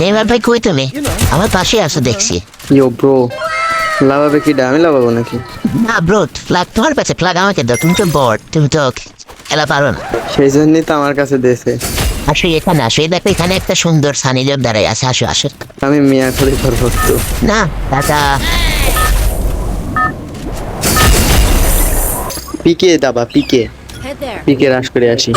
Neymar ভাই কই তুমি? আমার পাশে আছো দেখছি। ইয়ো ব্রো লাভাবে কি আমি লাভাবো নাকি? না ব্রো ফ্ল্যাগ তোমার কাছে ফ্ল্যাগ আমাকে দাও তুমি তো বড় তুমি তো খেলা পারো না। সেই জন্যই তো আমার কাছে দেশে আসো এখানে আসো এই দেখো এখানে একটা সুন্দর সানি লোক দাঁড়ায় আছে আসো আসো। আমি মিয়া খলিফার ভক্ত না দাদা পিকে দাবা পিকে. পিকে রাশ করে আসি।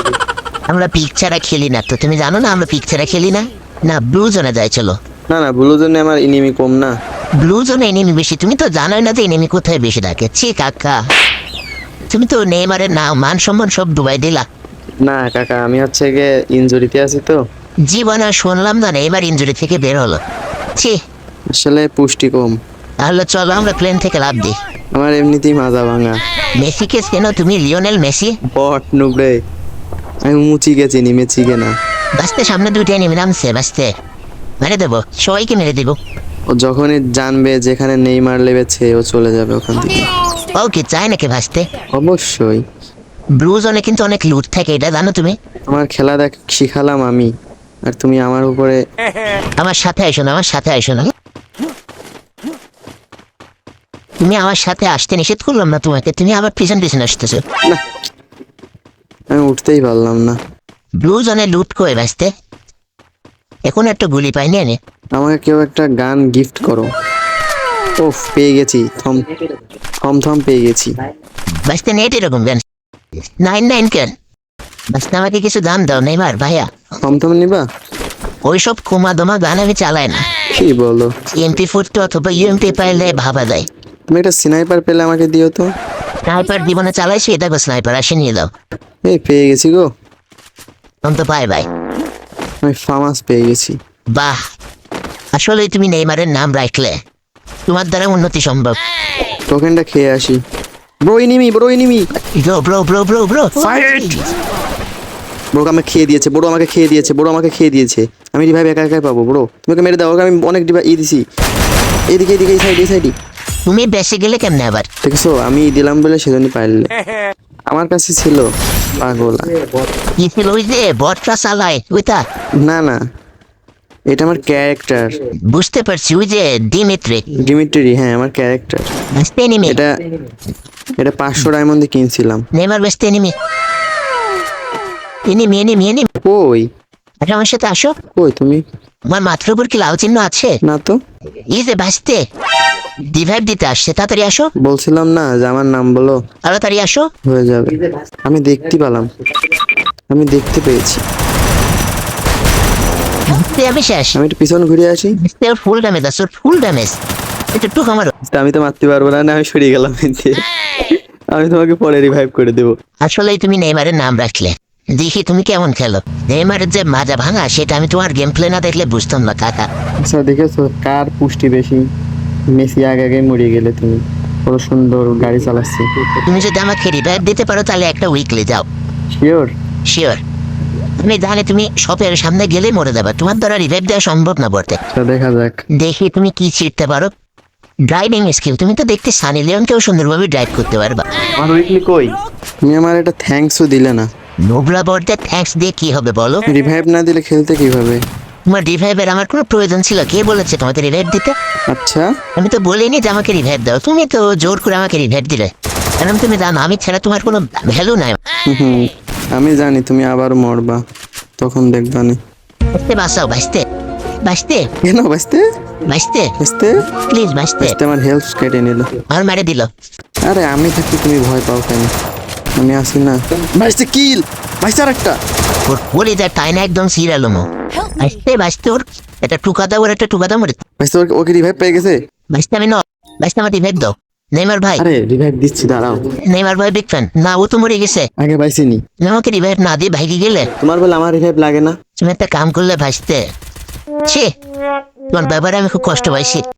আমরা পিক ছাড়া খেলি না তো তুমি জানো না আমরা পিক ছাড়া খেলি না? না ব্লু জোনে যাই চলো। না না ব্লু জন্য আমার ইনিমি কম না। ব্লু জোনে এনিমি বেশি। তুমি তো জানোই না যে এনিমি কোথায় বেশি থাকে। ছি কাকা। তুমি তো নেইমারের না মান সম্মান সব ডুবাই দিলা। না কাকা আমি হচ্ছে গিয়ে ইনজুরিতে আছি তো। জীবনে শুনলাম না নেইমার ইঞ্জুরি থেকে বের হলো। ছি। আসলে পুষ্টি কম। তাহলে চলো আমরা প্লেন থেকে লাভ দিই। আমার এমনিতেই মাজা ভাঙা। মেসিকে চেনো তুমি? Lionel Messi? বট নুবড়ে আমি মুচি গেছি নি মেচি গে না। বাঁচতে সামনে দুইটা এনিমি নামছে বাঁচতে। মেরে দেবো সবাইকে মেরে দেবো। ও যখনই জানবে যেখানে নেইমার লেবেছে ও চলে যাবে ওখান থেকে। ও কি চায় নাকি ভাসতে অবশ্যই। ব্লু জোনে কিন্তু অনেক লুট থাকে এটা জানো তুমি? আমার খেলা দেখ শিখালাম আমি। আর তুমি আমার উপরে আমার সাথে আইসো না আমার সাথে আইসো না। তুমি আমার সাথে আসতে নিষেধ করলাম না তোমাকে তুমি আবার পিছন পিছন আসতেছো। না আমি উঠতেই পারলাম না। ব্লু জোনে লুট করে বাঁচতে। এখন একটা গুলি পাইনি এনে আমাকে কেউ একটা গান গিফট করো। ওফ পেয়ে গেছি। থম থম থম পেয়ে গেছি। বাঁচতে নেট এরকম কেন নাইন নাইন কেন? বাঁচতে আমাকে কিছু দাম দাও নেইমার ভাইয়া। থম থম নিবা? ওইসব কুমা দমা গান আমি চালাই না। কি বলো? এমপি ফোরটি অথবা ইউএমপি পাইলে ভাবা দেয় তুমি একটা স্নাইপার পেলে আমাকে দিও তো। স্নাইপার জীবনে চালাইছি দেখো স্নাইপার আসে নিয়ে দাও এই পেয়ে গেছি গো। তখন তো পাই ভাই আমি ফামাস পেয়ে গেছি। বাহ। আসলে তুমি নেইমারের নাম রাখলে তোমার দ্বারা উন্নতি সম্ভব। টোকেনটা খেয়ে আসি। Bro enemy bro enemy bro bro bro bro bro bro আমাকে খেয়ে দিয়েছে বড় আমাকে খেয়ে দিয়েছে বড় আমাকে খেয়ে দিয়েছে। আমি রিভাইভ একা একাই পাবো ব্রো তুমি ওকে মেরে দাও ওকে আমি অনেক রিভাইভ ই দিছি। এদিকে এদিকে এই সাইড এই সাইডে তুমি বেঁচে গেলে কেমনে আবার? দেখছ আমি দিলাম বলে সেজন্য পারলে আমার কাছে ছিল পাগল। কি ছিল ওই যে বটরা চালায় ওইটা? না না। এটা আমার ক্যারেক্টার। বুঝতে পারছি ওই যে ডিমিত্রি। ডিমিট্রি হ্যাঁ আমার ক্যারেক্টার। বেসতে এনিমি। এটা এটা পাঁচশো ডায়মন্ডে কিনছিলাম। Neymar best enemy. Enemy enemy enemy. ওই আচ্ছা আমার সাথে আসো। ওই তুমি? আমার মাথার উপর কি লাল চিহ্ন আছে? না তো। এই যে বাঁচতে ডিভাইভ দিতে আসছে তাড়াতাড়ি আসো। বলছিলাম না যে আমার নাম বলো। তাড়াতাড়ি আসো। হয়ে যাবে। আমি দেখতে পেলাম। আমি দেখতে পেয়েছি। আমি শেষ। আমি একটু পিছন ঘুরে আসি। বাঁচতে ফুল ড্যামেজ আসো ফুল ড্যামেজ এটা টুক আমার তা আমি তো মারতে পারব না আমি সরিয়ে গেলাম আমি তোমাকে পরে রিভাইভ করে দেবো। আসলেই তুমি নেইমারের নাম রাখলে। দেখি তুমি কেমন খেলো? নেইমারের যে মাজা ভাঙা সেটা আমি তোমার গেম প্লে না দেখলে বুঝতাম না কাকা। আচ্ছা দেখেছ? কার পুষ্টি বেশি? মেসি আগে আগে মরে গেলে তুমি। কত সুন্দর গাড়ি চালাচ্ছি। তুমি যদি আমাকে রিভাইভ দিতে পারো তাহলে একটা উইকলি যাও। শিওর শিওর আমি জানি তুমি শপের সামনে গেলে মরে যাবে। তোমার দ্বারা রিভাইভ দেওয়া সম্ভব না বলতে আচ্ছা দেখা যাক। দেখি তুমি কি ছিটতে পারো। ড্রাইভিং স্কিল তুমি তো দেখতে সানি লিওনকেও সুন্দরভাবে ড্রাইভ করতে পারবা। আমার উইকলি কই? তুমি আমার একটা থ্যাঙ্কসও দিলে না। নোবরা বর্ডে থ্যাঙ্কস দিয়ে কি হবে বলো? রিভাইভ না দিলে খেলতে কীভাবে? তোমার রিভাইভের আমার কোনো প্রয়োজন ছিল? কে বলেছে তোমাকে রিভাইভ দিতে? আচ্ছা। আমি তো বলিনি যে আমাকে রিভাইভ দাও। তুমি তো জোর করে আমাকে রিভাইভ দিলে। কারণ তুমি জানো আমি ছাড়া তোমার কোনো ভ্যালু নাই। আমি জানি তুমি আবার মরবা। তখন দেখবা নি। বাঁচতে বাঁচাও বাঁচতে। বাঁচতে। কেন বাঁচতে? বাঁচতে। বাঁচতে? প্লিজ বাঁচতে। বাঁচতে আমার হেল্প কেটে নিল। আর মারে দিল। আরে আমি থাকি তুমি ভয় পাও কেন? আমি আসি না। বাঁচতে কিল বাঁচতে আর একটা! ওর বলি যা তাই না একদম সিরিয়াল মো। বাঁচতে বাঁচতে ওর একটা টুকা দাও ওর একটা টুকা দাও মরে। বাঁচতে ওকে- ওকে রিভাইভ পেয়ে গেছে? বাঁচতে আমি ন বাঁচতে আমার রিভাইভ দাও। নেইমার ভাই। আরে রিভাইভ দিচ্ছি দাঁড়াও। নেইমার ভাই বিগ ফ্যান না ও তো মরে গেছে। আগে বাইসিনি তুমি আমাকে রিভাইভ না দিয়ে ভাইকে গেলে। তোমার বলে আমার রিভাইভ লাগে না। তুমি একটা কাম করলে ভাসতে ছি তোমার ব্যাপারে আমি খুব কষ্ট পাইছি।